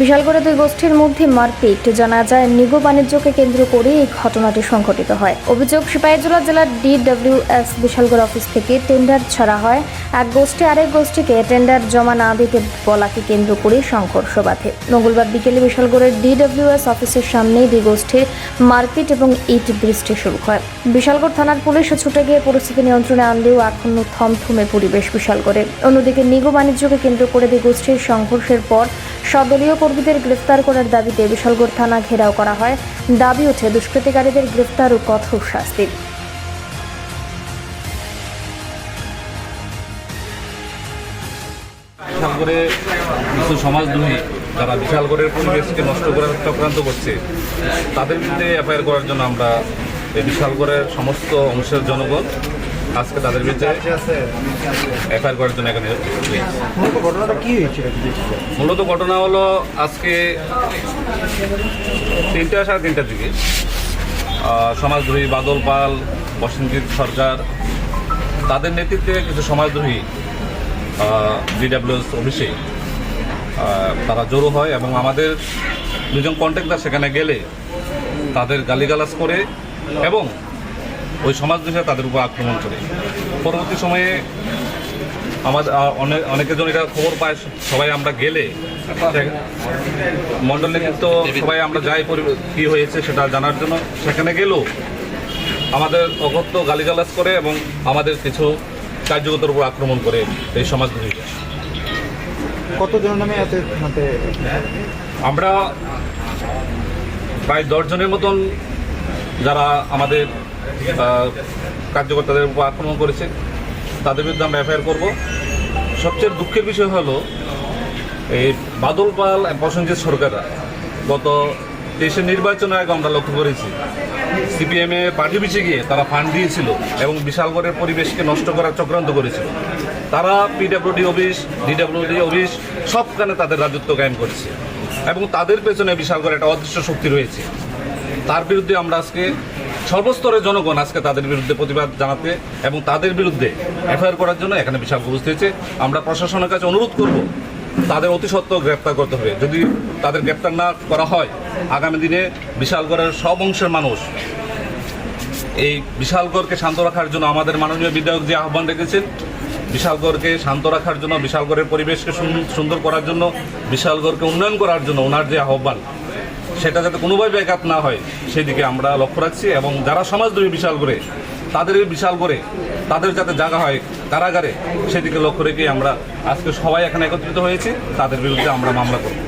বিশালগড়ে দুই গোষ্ঠীর মধ্যে মারপিট। জানা যায়, নিগো বাণিজ্যকে কেন্দ্র করে এই ঘটনাটি সংঘটিত হয়। অভিযোগ, সিপাহীজলা জেলার ডিডব্লিউএস বিশালগড় অফিস থেকে টেন্ডার ছাড়া হয়। এক গোষ্ঠী আরেক গোষ্ঠীকে টেন্ডার জমা না দিতে বলাকে কেন্দ্র করে সংঘর্ষ বাধে। মঙ্গলবার বিকেলে বিশালগড়ের ডিডব্লিউএস অফিসের সামনে দুই গোষ্ঠীর মারপিট এবং ইট বৃষ্টি শুরু হয়। বিশালগড় থানার পুলিশ ছুটে গিয়ে পরিস্থিতি নিয়ন্ত্রণে আনলেও এখনও থমথমে পরিবেশ বিশালগড়ে। অন্যদিকে নিগো বাণিজ্যকে কেন্দ্র করে দুই গোষ্ঠীর সংঘর্ষের পর সদলীয় কর্মীদের গ্রেফতার করার দাবিতে বিশালগড় থানা ঘেরাও করা হয়। দাবি ওঠে দুষ্কৃতিকারীদের গ্রেফতার ও কঠোর শাস্তির বিশালগড়ে কিছু সমাজদ্রোহী যারা বিশালগড়ের পরিবেশকে নষ্ট করার চক্রান্ত করছে, তাদের বিরুদ্ধে এফআইআর করার জন্য আমরা এই বিশালগড়ের সমস্ত অংশের জনগণ আজকে তাদের বিরুদ্ধে এফআইআর করার জন্য এখানে মূলত ঘটনা হলো আজকে তিনটা সাড়ে তিনটার দিকে সমাজদ্রোহী বাদল পাল বসন্তজিৎ সরকার তাদের নেতৃত্বে কিছু সমাজদ্রোহী ডিডাব্লিউএস অফিসে তারা জড়ো হয় এবং আমাদের দুজন কন্ট্রাক্টর সেখানে গেলে তাদের গালিগালাজ করে এবং ওই সমাজদ্রোহীরা তাদের উপর আক্রমণ করে। পরবর্তী সময়ে আমাদের অনেক অনেকের জন এটা খবর পায় সবাই আমরা গেলে মন্ডল নেতৃত্ব সবাই আমরা যাই পরি- কি হয়েছে সেটা জানার জন্য সেখানে গেলেও আমাদের অগত্য গালিগালাজ করে এবং আমাদের কিছু কার্যকতার উপর আক্রমণ করে এই সমাজদ্রোহীরা কতজনের নামে আছে আমরা প্রায় দশজনের মতন যারা আমাদের কার্যকর্তাদের উপর আক্রমণ করেছে, তাদের বিরুদ্ধে আমরা এফআইআর করব। সবচেয়ে দুঃখের বিষয় হলো, এই বাদল পাল প্রসেনজিৎ সরকাররা গত দেশের নির্বাচনের আগে আমরা লক্ষ্য করেছি, সিপিএমে পার্টি পিছিয়ে গিয়ে তারা ফান্ড দিয়েছিল এবং বিশালগড়ের পরিবেশকে নষ্ট করার চক্রান্ত করেছিল। তারা পিডাব্লিউডি অফিস, ডিডাব্লিউডি অফিস, সবখানে তাদের রাজত্ব কায়েম করেছে এবং তাদের পেছনে বিশালগড় একটা অদৃশ্য শক্তি রয়েছে। তার বিরুদ্ধে আমরা আজকে সর্বস্তরের জনগণ আজকে তাদের বিরুদ্ধে প্রতিবাদ জানাতে এবং তাদের বিরুদ্ধে এফআইআর করার জন্য এখানে বিশাল উপস্থিত হয়েছে। আমরা প্রশাসনের কাছে অনুরোধ করব, তাদের অতি সত্ত্বর গ্রেপ্তার করতে হবে। যদি তাদের গ্রেপ্তার না করা হয়, আগামী দিনে বিশালগড়ের সব অংশের মানুষ এই বিশালগড়কে শান্ত রাখার জন্য আমাদের মাননীয় বিধায়ক যে আহ্বান রেখেছেন, বিশালগড়কে শান্ত রাখার জন্য, বিশালগড়ের পরিবেশকে সুন- সুন্দর করার জন্য, বিশালগড়কে উন্নয়ন করার জন্য ওনার যে আহ্বান সেটা যাতে কোনোভাবে ব্যাঘাত না হয়, সেদিকে আমরা লক্ষ্য রাখছি এবং যারা সমাজদ্রোহী বিশাল করে, তাদের বিশাল করে, তাদের যাতে জায়গা হয় কারাগারে, সেদিকে লক্ষ্য রেখে আমরা আজকে সবাই এখানে একত্রিত হয়েছি, তাদের বিরুদ্ধে আমরা মামলা করব।